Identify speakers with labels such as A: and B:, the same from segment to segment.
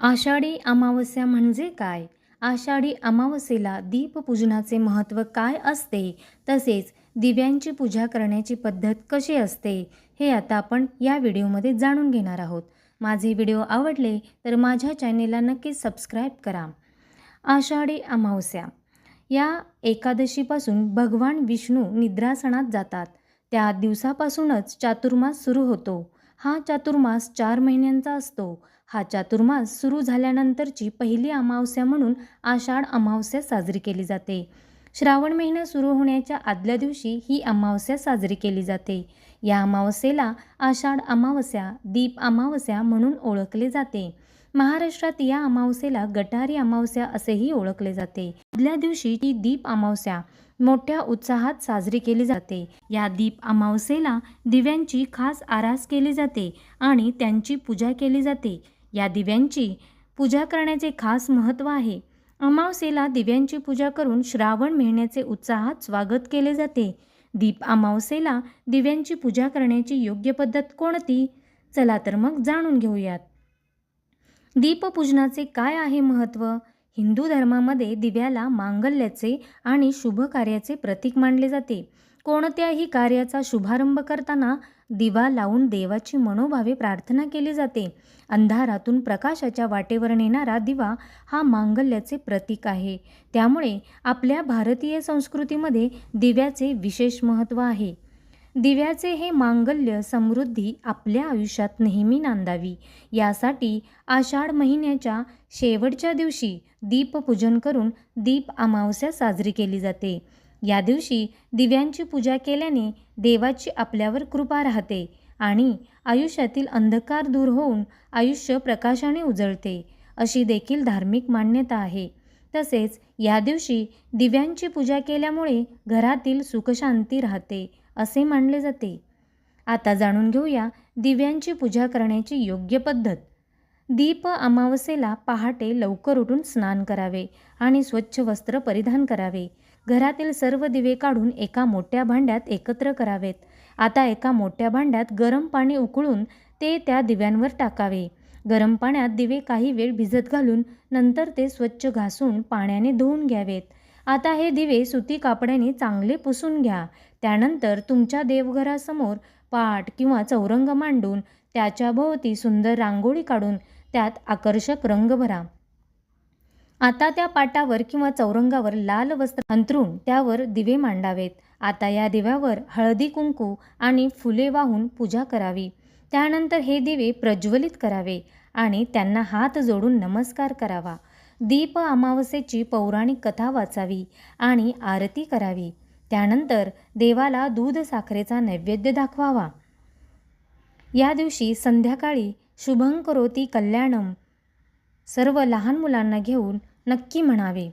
A: आषाढी अमावस्या म्हणजे काय? आषाढी अमावस्येला दीपपूजनाचे महत्त्व काय असते? तसेच दिव्यांची पूजा करण्याची पद्धत कशी असते? हे आता आपण या व्हिडिओमध्ये जाणून घेणार आहोत. माझे व्हिडिओ आवडले तर माझ्या चॅनेलला नक्कीच सबस्क्राईब करा. आषाढी अमावस्या. या एकादशीपासून भगवान विष्णू निद्रासनात जातात. त्या दिवसापासूनच चातुर्मास सुरू होतो. हा चातुर्मास चार महिन्यांचा असतो. हा चातुर्मास सुरू झाल्यानंतरची पहिली अमावस्या म्हणून आषाढ अमावस्या साजरी केली जाते. श्रावण महिना सुरू होण्याच्या आदल्या दिवशी ही अमावस्या साजरी केली जाते. या अमावस्येला आषाढ अमावस्या दीप अमावस्या म्हणून ओळखले जाते. महाराष्ट्रात या अमावस्येला गटारी अमावस्या असेही ओळखले जाते. आदल्या दिवशी ही दीप अमावस्या मोठ्या उत्साहात साजरी केली जाते. या दीप अमावस्येला दिव्यांची खास आरास केली जाते आणि त्यांची पूजा केली जाते. या दिव्यांची पूजा करण्याचे खास महत्त्व आहे. अमावसेला दिव्यांची पूजा करून श्रावण महिन्याचे उत्साहात स्वागत केले जाते. दीप अमावसेला दिव्यांची पूजा करण्याची योग्य पद्धत कोणती? चला तर मग जाणून घेऊयात. दीपपूजनाचे काय आहे महत्त्व? हिंदू धर्मामध्ये दिव्याला मांगल्याचे आणि शुभ कार्याचे प्रतीक मानले जाते. कोणत्याही कार्याचा शुभारंभ करताना दिवा लावून देवाची मनोभावे प्रार्थना केली जाते. अंधारातून प्रकाशाच्या वाटेवर नेणारा दिवा हा मांगल्याचे प्रतीक आहे. त्यामुळे आपल्या भारतीय संस्कृतीमध्ये दिव्याचे विशेष महत्त्व आहे. दिव्याचे हे मांगल्य समृद्धी आपल्या आयुष्यात नेहमी नांदावी. यासाठी आषाढ महिन्याच्या शेवटच्या दिवशी दीपपूजन करून दीप अमावस्या साजरी केली जाते. या दिवशी दिव्यांची पूजा केल्याने देवाची आपल्यावर कृपा राहते आणि आयुष्यातील अंधकार दूर होऊन आयुष्य प्रकाशाने उजळते अशी देखील धार्मिक मान्यता आहे. तसेच या दिवशी दिव्यांची पूजा केल्यामुळे घरातील सुखशांती राहते असे मानले जाते. आता जाणून घेऊया दिव्यांची पूजा करण्याची योग्य पद्धत. दीप अमावस्येला पहाटे लवकर उठून स्नान करावे आणि स्वच्छ वस्त्र परिधान करावे. घरातील सर्व दिवे काढून एका मोठ्या भांड्यात एकत्र करावेत. आता एका मोठ्या भांड्यात गरम पाणी उकळून ते त्या दिव्यांवर टाकावे. गरम पाण्यात दिवे काही वेळ भिजत घालून नंतर ते स्वच्छ घासून पाण्याने धुवून घ्यावेत. आता हे दिवे सुती कापड्याने चांगले पुसून घ्या. त्यानंतर तुमच्या देवघरासमोर पाट किंवा चौरंग मांडून त्याच्या भोवती सुंदर रांगोळी काढून त्यात आकर्षक रंग भरा. आता त्या पाटावर किंवा चौरंगावर लाल वस्त्र अंथरून त्यावर दिवे मांडावेत. आता या दिव्यावर हळदी कुंकू आणि फुले वाहून पूजा करावी. त्यानंतर हे दिवे प्रज्वलित करावे आणि त्यांना हात जोडून नमस्कार करावा. दीप अमावस्येची पौराणिक कथा वाचावी आणि आरती करावी. त्यानंतर देवाला दूध साखरेचा नैवेद्य दाखवावा. या दिवशी संध्याकाळी शुभंकरोती कल्याणम सर्व लहान मुलांना घेऊन नक्की म्हणावे.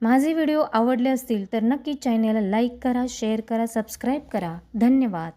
A: माझे व्हिडिओ आवडले असतील तर नक्की चॅनेलला लाईक करा शेअर करा सबस्क्राईब करा. धन्यवाद.